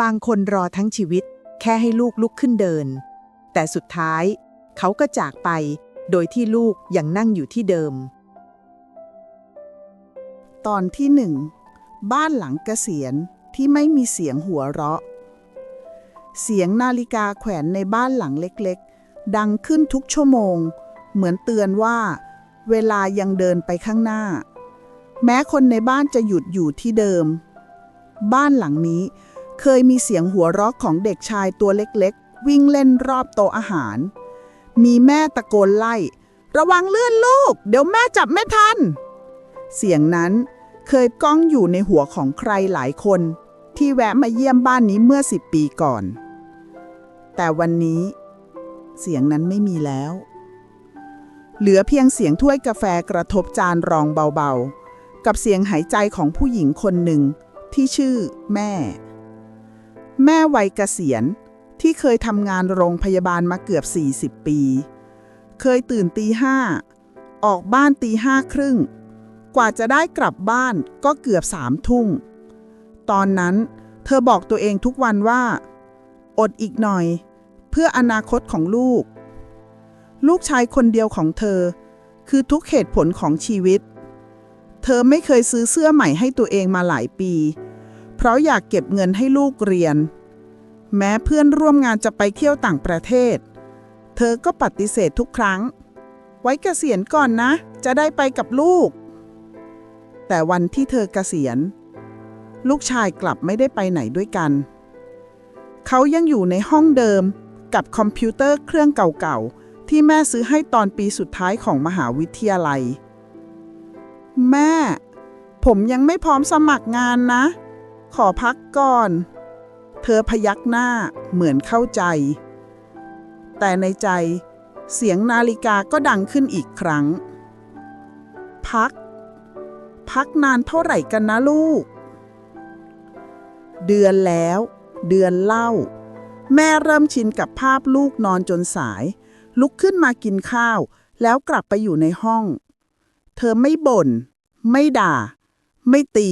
บางคนรอทั้งชีวิต แค่ให้ลูกลุกขึ้นเดิน แต่สุดท้าย เขาก็จากไป โดยที่ลูกยังนั่งอยู่ที่เดิม ตอนที่หนึ่งบ้านหลังเกษียณที่ไม่มีเสียงหัวเราะ เสียงนาฬิกาแขวนในบ้านหลังเล็กๆ ดังขึ้นทุกชั่วโมง เหมือนเตือนว่า เวลายังเดินไปข้างหน้า แม้คนในบ้านจะหยุดอยู่ที่เดิม บ้านหลังนี้ เคยมีเสียงหัวเราะของเด็กชายตัวเล็กๆ วิ่งเล่นรอบโต๊ะอาหาร มีแม่ตะโกนไล่ ระวังเลื่อนลูก เดี๋ยวแม่จับไม่ทัน เสียงนั้นเคยก้องอยู่ในหัวของใครหลายคน ที่แวะมาเยี่ยมบ้านนี้เมื่อสิบปีก่อน แต่วันนี้ เสียงนั้นไม่มีแล้ว เหลือเพียงเสียงถ้วยกาแฟกระทบจานรองเบาๆ กับเสียงหายใจของผู้หญิงคนหนึ่งที่ชื่อแม่ แม่วัยเกษียณที่เคยทำงานโรงพยาบาลมาเกือบ 40 ปี เคยตื่นตีห้า ออกบ้านตีห้าครึ่ง กว่าจะได้กลับบ้านก็เกือบสามทุ่งตอนนั้นเธอบอกตัวเองทุกวันว่า อดอีกหน่อย เพื่ออนาคตของลูก ลูกชายคนเดียวของเธอ คือทุกเหตุผลของชีวิต เธอไม่เคยซื้อเสื้อใหม่ให้ตัวเองมาหลายปีเราะอยากเก็บเงินให้ลูกเรียน แม้เพื่อนร่วมงานจะไปเที่ยวต่างประเทศ เธอก็ปฏิเสธทุกครั้ง ไว้เกษียณก่อนนะ จะได้ไปกับลูก แต่วันที่เธอเกษียณ ลูกชายกลับไม่ได้ไปไหนด้วยกัน เขายังอยู่ในห้องเดิมกับคอมพิวเตอร์เครื่องเก่าๆ ที่แม่ซื้อให้ตอนปีสุดท้ายของมหาวิทยาลัย แม่ ผมยังไม่พร้อมสมัครงานนะ ขอพักก่อน เธอพยักหน้าเหมือนเข้าใจ แต่ในใจเสียงนาฬิกาก็ดังขึ้นอีกครั้ง พัก พักนานเท่าไหร่กันนะลูก เดือนแล้ว เดือนเล่า แม่เริ่มชินกับภาพลูกนอนจนสาย ลุกขึ้นมากินข้าว แล้วกลับไปอยู่ในห้อง เธอไม่บน่น ไม่ด่า ไม่ตี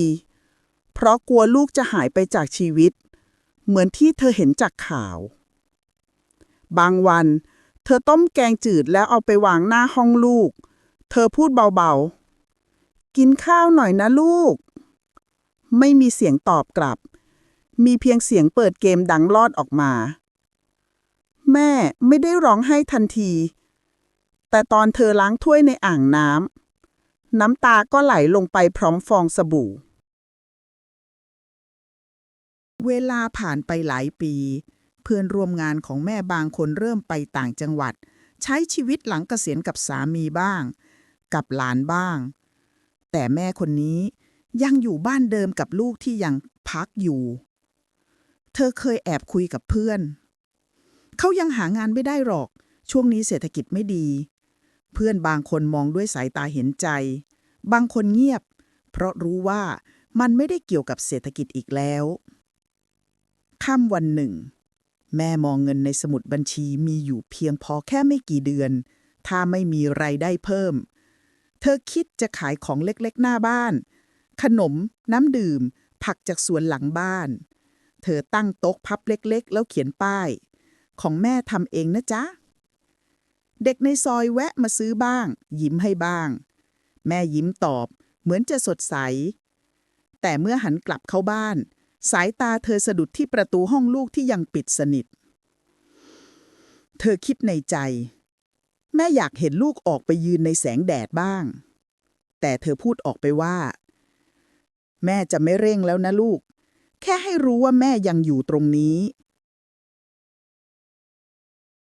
เพราะกลัวลูกจะหายไปจากชีวิต เหมือนที่เธอเห็นจากข่าว บางวัน เธอต้มแกงจืดแล้วเอาไปวางหน้าห้องลูก เธอพูดเบาๆ กินข้าวหน่อยนะลูก ไม่มีเสียงตอบกลับ มีเพียงเสียงเปิดเกมดังลอดออกมา แม่ไม่ได้ร้องไห้ทันที แต่ตอนเธอล้างถ้วยในอ่างน้ำน้ำตาก็ไหลลงไปพร้อมฟองสบู่ เวลาผ่านไปหลายปี เพื่อนร่วมงานของแม่บางคนเริ่มไปต่างจังหวัด ใช้ชีวิตหลังเกษียณกับสามีบ้าง กับหลานบ้าง แต่แม่คนนี้ยังอยู่บ้านเดิมกับลูกที่ยังพักอยู่ เธอเคยแอบคุยกับเพื่อน เขายังหางานไม่ได้หรอก ช่วงนี้เศรษฐกิจไม่ดี เพื่อนบางคนมองด้วยสายตาเห็นใจ บางคนเงียบ เพราะรู้ว่ามันไม่ได้เกี่ยวกับเศรษฐกิจอีกแล้ว ค่ำวันหนึ่ง แม่มองเงินในสมุดบัญชีมีอยู่เพียงพอแค่ไม่กี่เดือน ถ้าไม่มีไรายได้เพิ่ม เธอคิดจะขายของเล็กๆหน้าบ้าน ขนม น้ำดื่ม ผักจากสวนหลังบ้าน เธอตั้งโต๊ะพับเล็กๆ แล้วเขียนป้าย ของแม่ทำเองนะจ๊ะ เด็กในซอยแวะมาซื้อบ้าง ยิ้มให้บ้าง แม่ยิ้มตอบ เหมือนจะสดใส แต่เมื่อหันกลับเข้าบ้าน สายตาเธอสะดุดที่ประตูห้องลูกที่ยังปิดสนิท เธอคิดในใจ แม่อยากเห็นลูกออกไปยืนในแสงแดดบ้าง แต่เธอพูดออกไปว่า แม่จะไม่เร่งแล้วนะลูก แค่ให้รู้ว่าแม่ยังอยู่ตรงนี้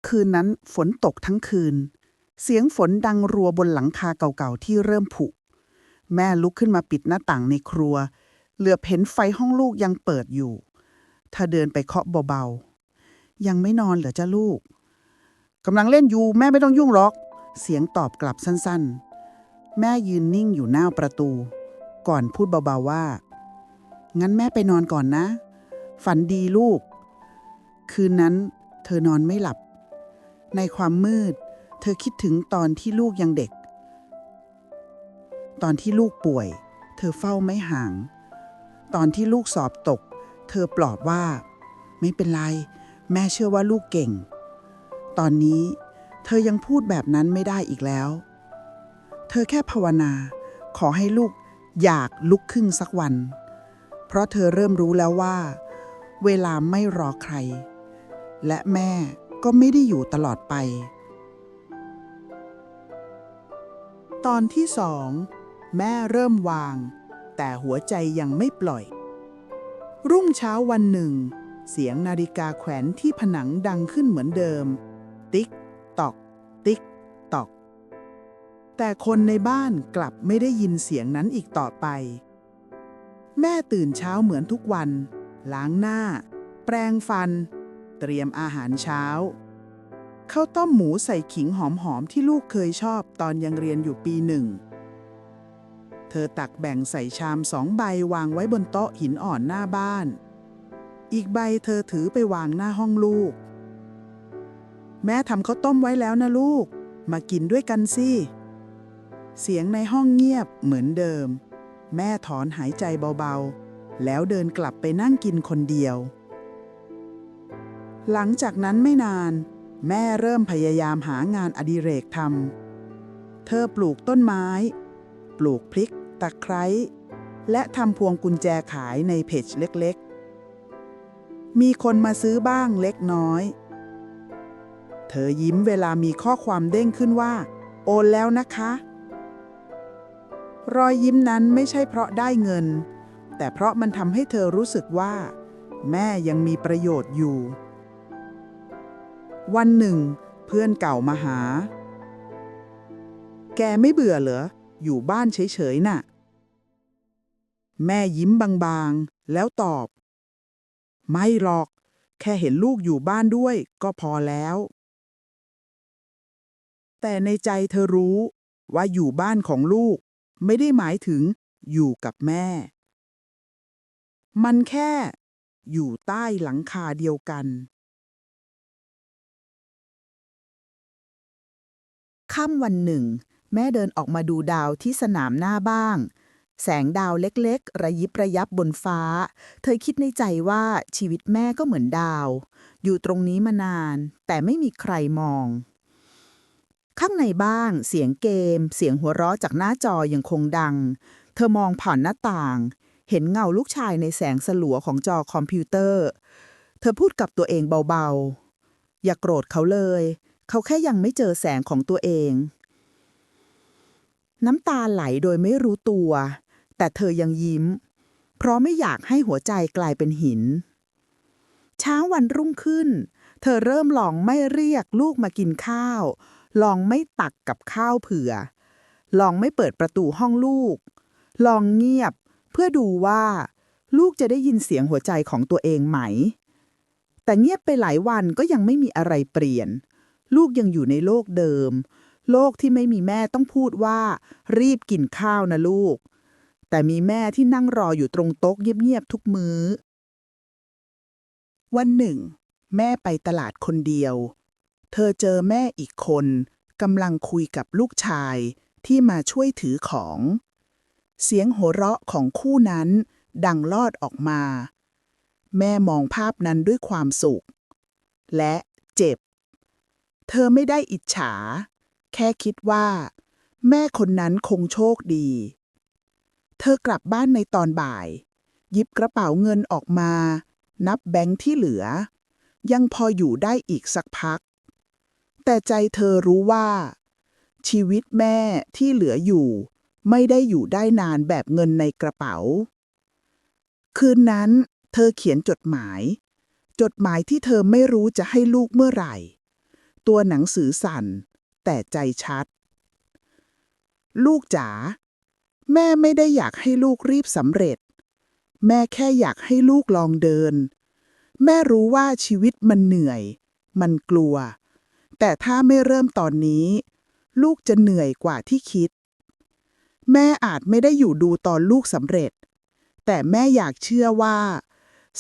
คืนนั้นฝนตกทั้งคืน เสียงฝนดังรัวบนหลังคาเก่าๆที่เริ่มผุแม่ลุกขึ้นมาปิดหน้าต่างในครัว เหลือเห็นไฟห้องลูกยังเปิดอยู่เธอเดินไปเคาะเบาๆ ยังไม่นอนเหรอจ้าลูกกำลังเล่นอยู่แม่ไม่ต้องยุ่งหรอก เสียงตอบกลับสั้นๆ แม่ยืนนิ่งอยู่หน้าประตู ก่อนพูดเบาๆว่า งั้นแม่ไปนอนก่อนนะ ฝันดีลูก คืนนั้นเธอนอนไม่หลับ ในความมืด เธอคิดถึงตอนที่ลูกยังเด็ก ตอนที่ลูกป่วย เธอเฝ้าไม่ห่าง ตอนที่ลูกสอบตก เธอปลอบว่า ไม่เป็นไร แม่เชื่อว่าลูกเก่ง ตอนนี้เธอยังพูดแบบนั้นไม่ได้อีกแล้ว เธอแค่ภาวนา ขอให้ลูกอยากลุกขึ้นสักวัน เพราะเธอเริ่มรู้แล้วว่า เวลาไม่รอใคร และแม่ก็ไม่ได้อยู่ตลอดไป ตอนที่สอง แม่เริ่มวาง แต่หัวใจยังไม่ปล่อย รุ่งเช้าวันหนึ่ง เสียงนาฬิกาแขวนที่ผนังดังขึ้นเหมือนเดิม ติ๊ก ตอก ติ๊ก ตอก แต่คนในบ้านกลับไม่ได้ยินเสียงนั้นอีกต่อไป แม่ตื่นเช้าเหมือนทุกวัน ล้างหน้า แปรงฟัน เตรียมอาหารเช้าข้าวต้มหมูใส่ขิงหอมๆที่ลูกเคยชอบตอนยังเรียนอยู่ปีหนึ่ง เธอตักแบ่งใส่ชามสองใบวางไว้บนโต๊ะหินอ่อนหน้าบ้าน อีกใบเธอถือไปวางหน้าห้องลูก แม่ทำข้าวต้มไว้แล้วนะลูก มากินด้วยกันสิ เสียงในห้องเงียบเหมือนเดิม แม่ถอนหายใจเบาๆ แล้วเดินกลับไปนั่งกินคนเดียว หลังจากนั้นไม่นาน แม่เริ่มพยายามหางานอดิเรกทำเธอปลูกต้นไม้ ปลูกพริก ตะไคร้และทำพวงกุญแจขายในเพจเล็กๆ มีคนมาซื้อบ้างเล็กน้อย เธอยิ้มเวลามีข้อความเด้งขึ้นว่า โอนแล้วนะคะ รอยยิ้มนั้นไม่ใช่เพราะได้เงิน แต่เพราะมันทำให้เธอรู้สึกว่า แม่ยังมีประโยชน์อยู่ วันหนึ่ง เพื่อนเก่ามาหา แกไม่เบื่อเหรอ อยู่บ้านเฉยๆน่ะ แม่ยิ้มบางๆ แล้วตอบ ไม่หรอก แค่เห็นลูกอยู่บ้านด้วยก็พอแล้ว แต่ในใจเธอรู้ว่าอยู่บ้านของลูก ไม่ได้หมายถึงอยู่กับแม่ มันแค่อยู่ใต้หลังคาเดียวกันค่ำวันหนึ่ง แม่เดินออกมาดูดาวที่สนามหน้าบ้าง แสงดาวเล็กๆ ระยิบระยับบนฟ้า เธอคิดในใจว่าชีวิตแม่ก็เหมือนดาว อยู่ตรงนี้มานาน แต่ไม่มีใครมอง ข้างในบ้านเสียงเกม เสียงหัวเราะจากหน้าจอยังคงดัง เธอมองผ่านหน้าต่าง เห็นเงาลูกชายในแสงสลัวของจอคอมพิวเตอร์ เธอพูดกับตัวเองเบาๆ อย่าโกรธเขาเลย เขาแค่ยังไม่เจอแสงของตัวเอง น้ำตาไหลโดยไม่รู้ตัว แต่เธอยังยิ้ม เพราะไม่อยากให้หัวใจกลายเป็นหิน เช้าวันรุ่งขึ้น เธอเริ่มลองไม่เรียกลูกมากินข้าว ลองไม่ตักกับข้าวเผื่อ ลองไม่เปิดประตูห้องลูก ลองเงียบเพื่อดูว่า ลูกจะได้ยินเสียงหัวใจของตัวเองไหม แต่เงียบไปหลายวันก็ยังไม่มีอะไรเปลี่ยน ลูกยังอยู่ในโลกเดิม โลกที่ไม่มีแม่ต้องพูดว่า รีบกินข้าวนะลูก แต่มีแม่ที่นั่งรออยู่ตรงโต๊ะเงียบๆทุกมือ้อ วันหนึ่ง แม่ไปตลาดคนเดียว เธอเจอแม่อีกคนกำลังคุยกับลูกชายที่มาช่วยถือของ เสียงโหเราะของคู่นั้นดังลอดออกมา แม่มองภาพนั้นด้วยความสุข และเจ็บ เธอไม่ได้อิจฉา แค่คิดว่า แม่คนนั้นคงโชคดี เธอกลับบ้านในตอนบ่าย หยิบกระเป๋าเงินออกมา นับแบงค์ที่เหลือ ยังพออยู่ได้อีกสักพัก แต่ใจเธอรู้ว่า ชีวิตแม่ที่เหลืออยู่ ไม่ได้อยู่ได้นานแบบเงินในกระเป๋า คืนนั้น เธอเขียนจดหมาย จดหมายที่เธอไม่รู้จะให้ลูกเมื่อไหร่ ตัวหนังสือสั่น แต่ใจชัด ลูกจ๋าแม่ไม่ได้อยากให้ลูกรีบสำเร็จ แม่แค่อยากให้ลูกลองเดิน แม่รู้ว่าชีวิตมันเหนื่อย มันกลัว แต่ถ้าไม่เริ่มตอนนี้ ลูกจะเหนื่อยกว่าที่คิด แม่อาจไม่ได้อยู่ดูตอนลูกสำเร็จ แต่แม่อยากเชื่อว่า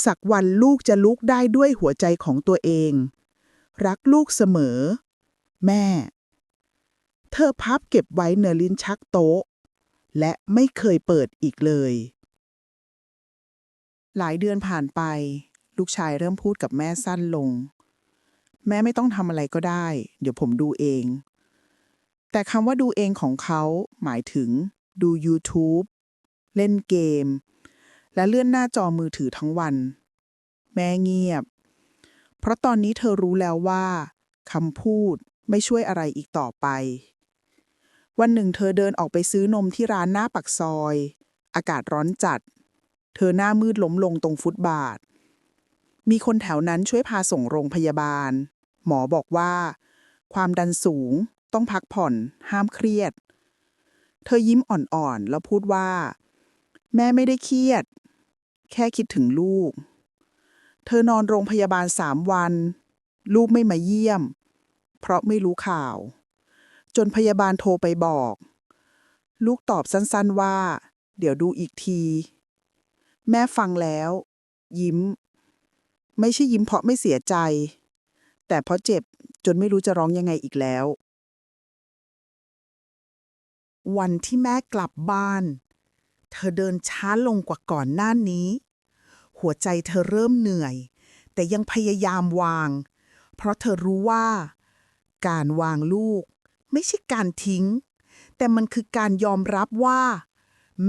สักวันลูกจะลุกได้ด้วยหัวใจของตัวเอง รักลูกเสมอ แม่ เธอพับเก็บไว้เนอลิ้นชักโต๊ะ และไม่เคยเปิดอีกเลย หลายเดือนผ่านไป ลูกชายเริ่มพูดกับแม่สั้นลง แม่ไม่ต้องทำอะไรก็ได้ เดี๋ยวผมดูเอง แต่คำว่าดูเองของเขาหมายถึงดู YouTube เล่นเกม และเลื่อนหน้าจอมือถือทั้งวัน แม่เงียบ เพราะตอนนี้เธอรู้แล้วว่าคำพูดไม่ช่วยอะไรอีกต่อไป วันหนึ่งเธอเดินออกไปซื้อนมที่ร้านหน้าปักซอย อากาศร้อนจัด เธอหน้ามืดล้มลงตรงฟุตบาท มีคนแถวนั้นช่วยพาส่งโรงพยาบาล หมอบอกว่า ความดันสูง ต้องพักผ่อน ห้ามเครียด เธอยิ้มอ่อนๆ แล้วพูดว่า แม่ไม่ได้เครียด แค่คิดถึงลูก เธอนอนโรงพยาบาลสามวัน ลูกไม่มาเยี่ยม เพราะไม่รู้ข่าว จนพยาบาลโทรไปบอก ลูกตอบสั้นๆว่า เดี๋ยวดูอีกที แม่ฟังแล้ว ยิ้ม ไม่ใช่ยิ้มเพราะไม่เสียใจ แต่เพราะเจ็บจนไม่รู้จะร้องยังไงอีกแล้ว วันที่แม่กลับบ้าน เธอเดินช้าลงกว่าก่อนหน้านี้ หัวใจเธอเริ่มเหนื่อย แต่ยังพยายามวาง เพราะเธอรู้ว่า การวางลูก ไม่ใช่การทิ้ง แต่มันคือการยอมรับว่า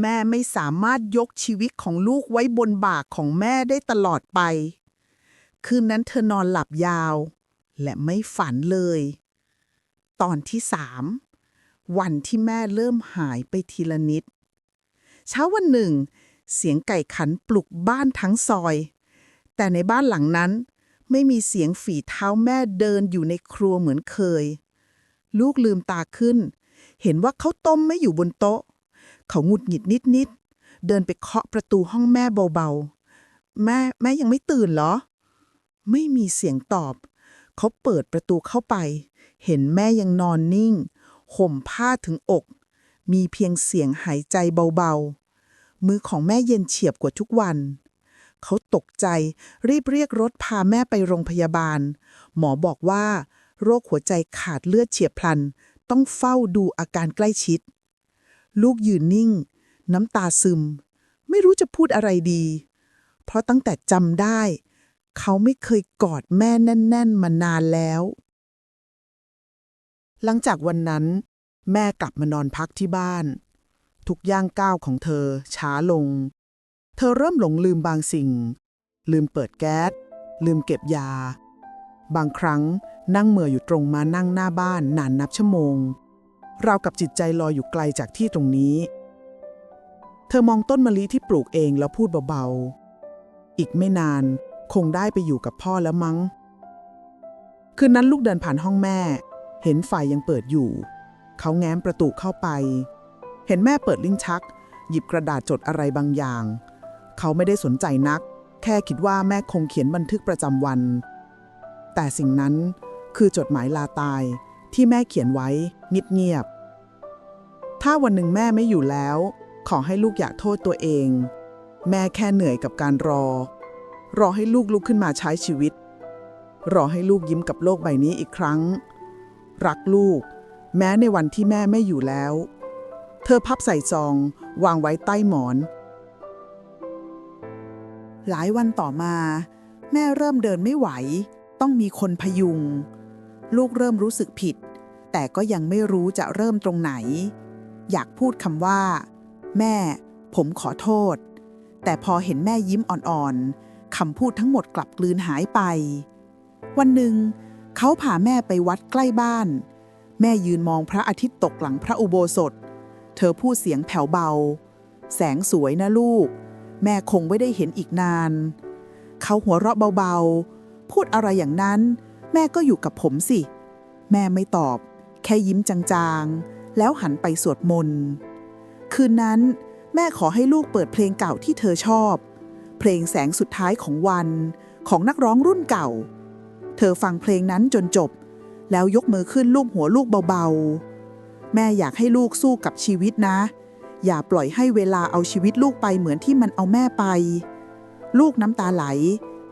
แม่ไม่สามารถยกชีวิตของลูกไว้บนบ่าของแม่ได้ตลอดไป คืนนั้นเธอนอนหลับยาว และไม่ฝันเลย ตอนที่สามวันที่แม่เริ่มหายไปทีละนิด เช้าวันหนึ่ง เสียงไก่ขันปลุกบ้านทั้งซอย แต่ในบ้านหลังนั้นไม่มีเสียงฝีเท้าแม่เดินอยู่ในครัวเหมือนเคย ลูกลืมตาขึ้น เห็นว่าเขาวต้มไม่อยู่บนโต๊ะ เขาหงุดหงิดนิดๆ เดินไปเคาะประตูห้องแม่เบาๆ แม่แม่ยังไม่ตื่นเหรอ ไม่มีเสียงตอบ เขาเปิดประตูเข้าไป เห็นแม่ยังนอนนิ่ง ห่มผ้าถึงอก มีเพียงเสียงหายใจเบาๆ มือของแม่เย็นเฉียบกว่าทุกวันเขาตกใจรีบเรียกรถพาแม่ไปโรงพยาบาล หมอบอกว่า โรคหัวใจขาดเลือดเฉียบพลัน ต้องเฝ้าดูอาการใกล้ชิด ลูกยืนนิ่ง น้ำตาซึม ไม่รู้จะพูดอะไรดี เพราะตั้งแต่จำได้ เขาไม่เคยกอดแม่แน่น ๆ มานานแล้ว หลังจากวันนั้น แม่กลับมานอนพักที่บ้าน ทุกย่างก้าวของเธอ ช้าลง เธอเริ่มหลงลืมบางสิ่ง ลืมเปิดแก๊สลืมเก็บยา บางครั้ง นั่งเหม่ออยู่ตรงมานั่งหน้าบ้านนานนับชั่วโมง เรากับจิตใจลอยอยู่ไกลจากที่ตรงนี้ เธอมองต้นมะลิที่ปลูกเองแล้วพูดเบาๆ อีกไม่นานคงได้ไปอยู่กับพ่อแล้วมั้ง คืนนั้นลูกเดินผ่านห้องแม่ เห็นไฟยังเปิดอยู่ เขาแง้มประตูเข้าไป เห็นแม่เปิดลิ้นชัก หยิบกระดาษจดอะไรบางอย่าง เขาไม่ได้สนใจนัก แค่คิดว่าแม่คงเขียนบันทึกประจำวันแต่สิ่งนั้น คือจดหมายลาตายที่แม่เขียนไว้นิดเงียบ ถ้าวันหนึ่งแม่ไม่อยู่แล้ว ขอให้ลูกอย่าโทษตัวเอง แม่แค่เหนื่อยกับการรอ รอให้ลูกลุกขึ้นมาใช้ชีวิต รอให้ลูกยิ้มกับโลกใบนี้อีกครั้ง รักลูก แม้ในวันที่แม่ไม่อยู่แล้ว เธอพับใส่ซองวางไว้ใต้หมอน หลายวันต่อมา แม่เริ่มเดินไม่ไหว ต้องมีคนพยุง ลูกเริ่มรู้สึกผิด แต่ก็ยังไม่รู้จะเริ่มตรงไหน อยากพูดคำว่า แม่ ผมขอโทษ แต่พอเห็นแม่ยิ้มอ่อนๆคำพูดทั้งหมดกลับกลืนหายไป วันหนึ่ง เขาพาแม่ไปวัดใกล้บ้าน แม่ยืนมองพระอาทิตย์ตกหลังพระอุโบสถ เธอพูดเสียงแผ่วเบา แสงสวยนะลูก แม่คงไม่ได้เห็นอีกนาน เขาหัวเราะเบาๆ พูดอะไรอย่างนั้น แม่ก็อยู่กับผมสิ แม่ไม่ตอบ แค่ยิ้มจางๆ แล้วหันไปสวดมนต์ คืนนั้น แม่ขอให้ลูกเปิดเพลงเก่าที่เธอชอบ เพลงแสงสุดท้ายของวันของนักร้องรุ่นเก่า เธอฟังเพลงนั้นจนจบ แล้วยกมือขึ้นลูบหัวลูกเบาๆ แม่อยากให้ลูกสู้กับชีวิตนะ อย่าปล่อยให้เวลาเอาชีวิตลูกไปเหมือนที่มันเอาแม่ไป ลูกน้ำตาไหล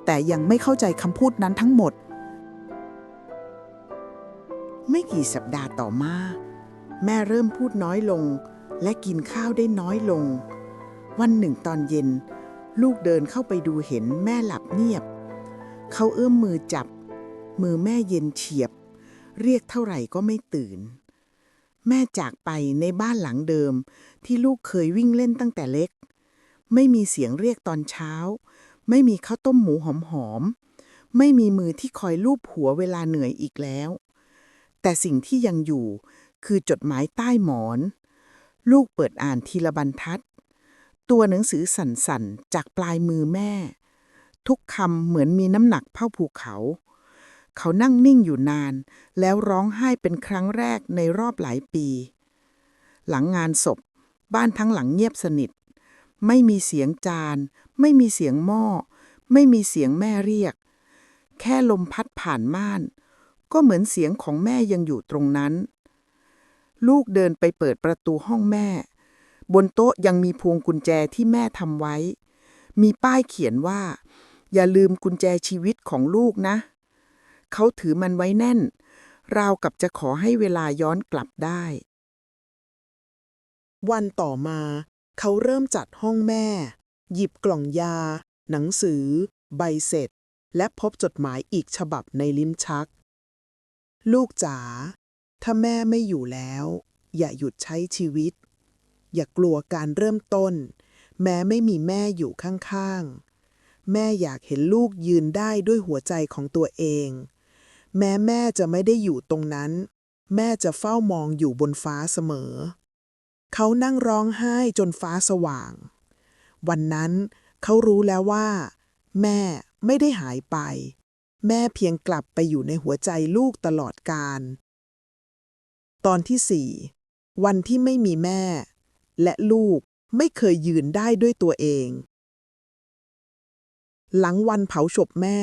แต่ยังไม่เข้าใจคำพูดนั้นทั้งหมด ไม่กี่สัปดาห์ต่อมา แม่เริ่มพูดน้อยลง และกินข้าวได้น้อยลง วันหนึ่งตอนเย็น ลูกเดินเข้าไปดูเห็นแม่หลับเงียบ เขาเอื้อมมือจับ มือแม่เย็นเฉียบ เรียกเท่าไหร่ก็ไม่ตื่น แม่จากไปในบ้านหลังเดิมที่ลูกเคยวิ่งเล่นตั้งแต่เล็ก ไม่มีเสียงเรียกตอนเช้า ไม่มีข้าวต้มหมูหอมๆไม่มีมือที่คอยลูบหัวเวลาเหนื่อยอีกแล้ว แต่สิ่งที่ยังอยู่คือจดหมายใต้หมอน ลูกเปิดอ่านทีละบรรทัด ตัวหนังสือสั่นๆ จากปลายมือแม่ ทุกคำเหมือนมีน้ำหนักเท่าภูเขา เขานั่งนิ่งอยู่นาน แล้วร้องไห้เป็นครั้งแรกในรอบหลายปี หลังงานศพ บ้านทั้งหลังเงียบสนิท ไม่มีเสียงจาน ไม่มีเสียงหม้อ ไม่มีเสียงแม่เรียก แค่ลมพัดผ่านม่าน ก็เหมือนเสียงของแม่ยังอยู่ตรงนั้น ลูกเดินไปเปิดประตูห้องแม่ บนโต๊ะยังมีพวงกุญแจที่แม่ทำไว้ มีป้ายเขียนว่า อย่าลืมกุญแจชีวิตของลูกนะ เขาถือมันไว้แน่น ราวกับจะขอให้เวลาย้อนกลับได้ วันต่อมา เขาเริ่มจัดห้องแม่ หยิบกล่องยา หนังสือ ใบเสร็จ และพบจดหมายอีกฉบับในลิ้นชัก ลูกจ๋า ถ้าแม่ไม่อยู่แล้ว อย่าหยุดใช้ชีวิต อย่ากลัวการเริ่มต้น แม้ไม่มีแม่อยู่ข้างๆ แม่อยากเห็นลูกยืนได้ด้วยหัวใจของตัวเอง แม้แม่จะไม่ได้อยู่ตรงนั้น แม่จะเฝ้ามองอยู่บนฟ้าเสมอ เขานั่งร้องไห้จนฟ้าสว่าง วันนั้นเขารู้แล้วว่า แม่ไม่ได้หายไป แม่เพียงกลับไปอยู่ในหัวใจลูกตลอดกาลตอนที่สี่วันที่ไม่มีแม่ และลูกไม่เคยยืนได้ด้วยตัวเอง หลังวันเผาศพแม่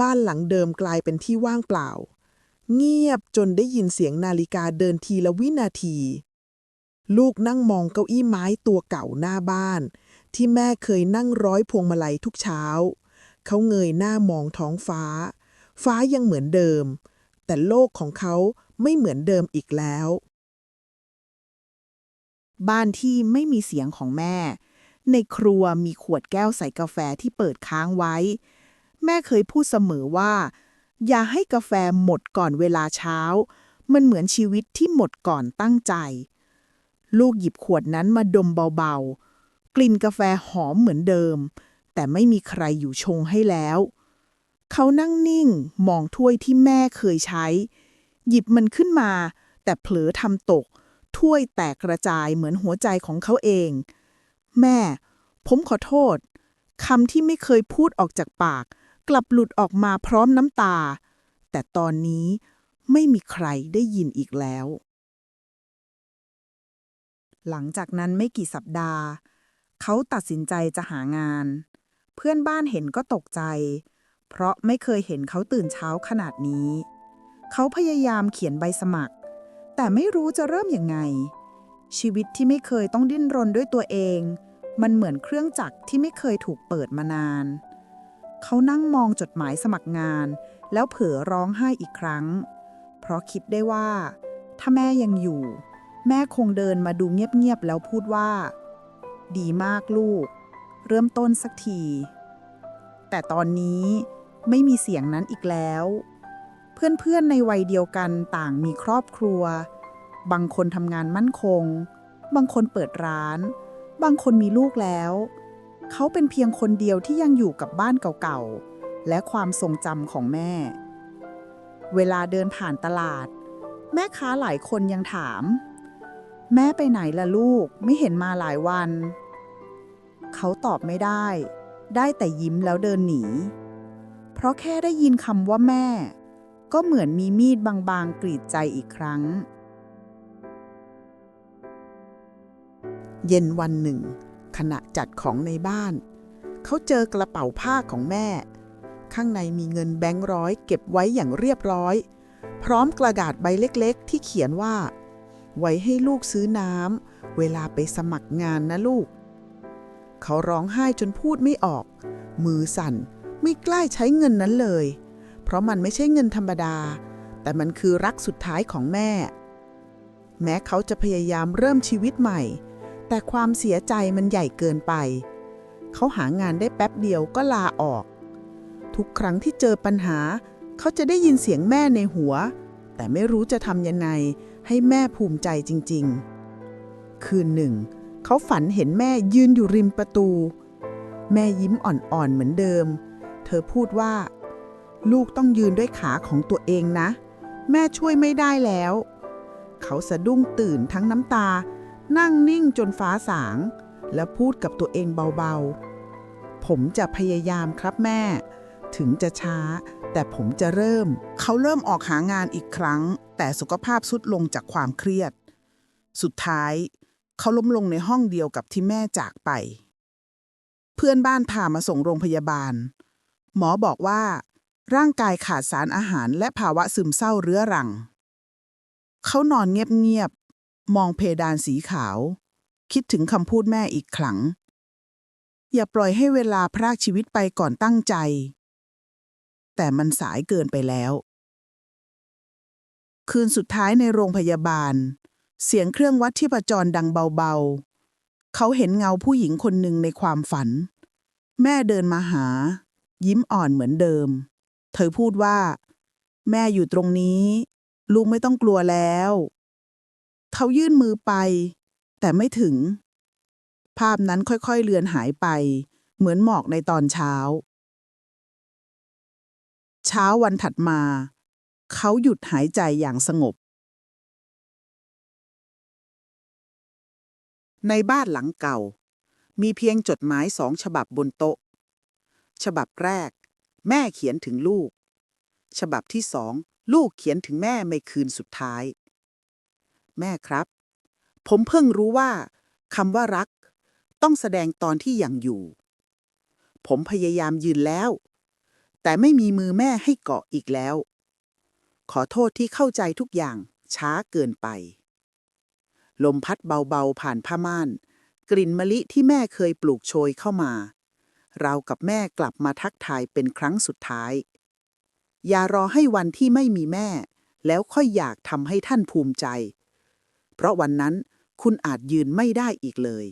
บ้านหลังเดิมกลายเป็นที่ว่างเปล่า เงียบจนได้ยินเสียงนาฬิกาเดินทีละวินาที ลูกนั่งมองเก้าอี้ไม้ตัวเก่าหน้าบ้าน ที่แม่เคยนั่งร้อยพวงมาลัยทุกเช้า เขาเงยหน้ามองท้องฟ้า ฟ้ายังเหมือนเดิม แต่โลกของเขาไม่เหมือนเดิมอีกแล้ว บ้านที่ไม่มีเสียงของแม่ ในครัวมีขวดแก้วใส่กาแฟที่เปิดค้างไว้ แม่เคยพูดเสมอว่า อย่าให้กาแฟหมดก่อนเวลาเช้า มันเหมือนชีวิตที่หมดก่อนตั้งใจ ลูกหยิบขวดนั้นมาดมเบาๆ กลิ่นกาแฟหอมเหมือนเดิม แต่ไม่มีใครอยู่ชงให้แล้ว เขานั่งนิ่งมองถ้วยที่แม่เคยใช้ หยิบมันขึ้นมา แต่เผลอทำตก ถ้วยแตกกระจายเหมือนหัวใจของเขาเอง แม่ ผมขอโทษคำที่ไม่เคยพูดออกจากปาก กลับหลุดออกมาพร้อมน้ำตา แต่ตอนนี้ไม่มีใครได้ยินอีกแล้ว หลังจากนั้นไม่กี่สัปดาห์ เขาตัดสินใจจะหางาน เพื่อนบ้านเห็นก็ตกใจ เพราะไม่เคยเห็นเขาตื่นเช้าขนาดนี้ เขาพยายามเขียนใบสมัคร แต่ไม่รู้จะเริ่มยังไง ชีวิตที่ไม่เคยต้องดิ้นรนด้วยตัวเอง มันเหมือนเครื่องจักรที่ไม่เคยถูกเปิดมานาน เขานั่งมองจดหมายสมัครงาน แล้วเผลอร้องไห้อีกครั้ง เพราะคิดได้ว่า ถ้าแม่ยังอยู่ แม่คงเดินมาดูเงียบๆแล้วพูดว่า ดีมากลูก เริ่มต้นสักที แต่ตอนนี้ไม่มีเสียงนั้นอีกแล้ว เพื่อนๆในวัยเดียวกันต่างมีครอบครัว บางคนทำงานมั่นคง บางคนเปิดร้าน บางคนมีลูกแล้ว เขาเป็นเพียงคนเดียวที่ยังอยู่กับบ้านเก่าๆ และความทรงจำของแม่ เวลาเดินผ่านตลาด แม่ค้าหลายคนยังถาม แม่ไปไหนล่ะลูกไม่เห็นมาหลายวัน เขาตอบไม่ได้ ได้แต่ยิ้มแล้วเดินหนี เพราะแค่ได้ยินคำว่าแม่ ก็เหมือนมีมีดบางๆ กรีดใจอีกครั้ง เย็นวันหนึ่ง ขณะจัดของในบ้าน เขาเจอกระเป๋าผ้าของแม่ ข้างในมีเงินแบงค์ร้อยเก็บไว้อย่างเรียบร้อย พร้อมกระดาษใบเล็กๆ ที่เขียนว่า ไว้ให้ลูกซื้อน้ำเวลาไปสมัครงานนะลูก เขาร้องไห้จนพูดไม่ออก มือสั่นไม่กล้าใช้เงินนั้นเลย เพราะมันไม่ใช่เงินธรรมดา แต่มันคือรักสุดท้ายของแม่ แม้เขาจะพยายามเริ่มชีวิตใหม่ แต่ความเสียใจมันใหญ่เกินไป เขาหางานได้แป๊บเดียวก็ลาออก ทุกครั้งที่เจอปัญหา เขาจะได้ยินเสียงแม่ในหัว แต่ไม่รู้จะทำยังไงให้แม่ภูมิใจจริง ๆ คืนหนึ่งเขาฝันเห็นแม่ยืนอยู่ริมประตู แม่ยิ้มอ่อนๆเหมือนเดิม เธอพูดว่า ลูกต้องยืนด้วยขาของตัวเองนะ แม่ช่วยไม่ได้แล้ว เขาสะดุ้งตื่นทั้งน้ำตา นั่งนิ่งจนฟ้าสาง แล้วพูดกับตัวเองเบาๆ ผมจะพยายามครับแม่ ถึงจะช้า แต่ผมจะเริ่ม เขาเริ่มออกหางานอีกครั้ง แต่สุขภาพสุดลงจากความเครียด สุดท้าย เขาล้มลงในห้องเดียวกับที่แม่จากไป เพื่อนบ้านพามาส่งโรงพยาบาล หมอบอกว่า ร่างกายขาดสารอาหารและภาวะซึมเศร้าเรื้อรัง เขานอนเงียบๆ มองเพดานสีขาว คิดถึงคำพูดแม่อีกครั้ง อย่าปล่อยให้เวลาพรากชีวิตไปก่อนตั้งใจ แต่มันสายเกินไปแล้ว คืนสุดท้ายในโรงพยาบาล เสียงเครื่องวัดที่ประจรดังเบาๆ เขาเห็นเงาผู้หญิงคนหนึ่งในความฝัน แม่เดินมาหา ยิ้มอ่อนเหมือนเดิม เธอพูดว่า แม่อยู่ตรงนี้ ลูกไม่ต้องกลัวแล้ว เขายื่นมือไป แต่ไม่ถึง ภาพนั้นค่อยๆเลือนหายไป เหมือนหมอกในตอนเช้า เช้าวันถัดมา เขาหยุดหายใจอย่างสงบ ในบ้านหลังเก่า มีเพียงจดหมายสองฉบับบนโต๊ะ ฉบับแรก แม่เขียนถึงลูก ฉบับที่สองลูกเขียนถึงแม่ในคืนสุดท้าย แม่ครับ ผมเพิ่งรู้ว่าคำว่ารัก ต้องแสดงตอนที่ยังอยู่ ผมพยายามยืนแล้ว แต่ไม่มีมือแม่ให้เกาะอีกแล้ว ขอโทษที่เข้าใจทุกอย่างช้าเกินไป ลมพัดเบาๆผ่านผ้าม่าน กลิ่นมะลิที่แม่เคยปลูกโชยเข้ามา เรากับแม่กลับมาทักทายเป็นครั้งสุดท้าย อย่ารอให้วันที่ไม่มีแม่ แล้วค่อยอยากทำให้ท่านภูมิใจ เพราะวันนั้นคุณอาจยืนไม่ได้อีกเลย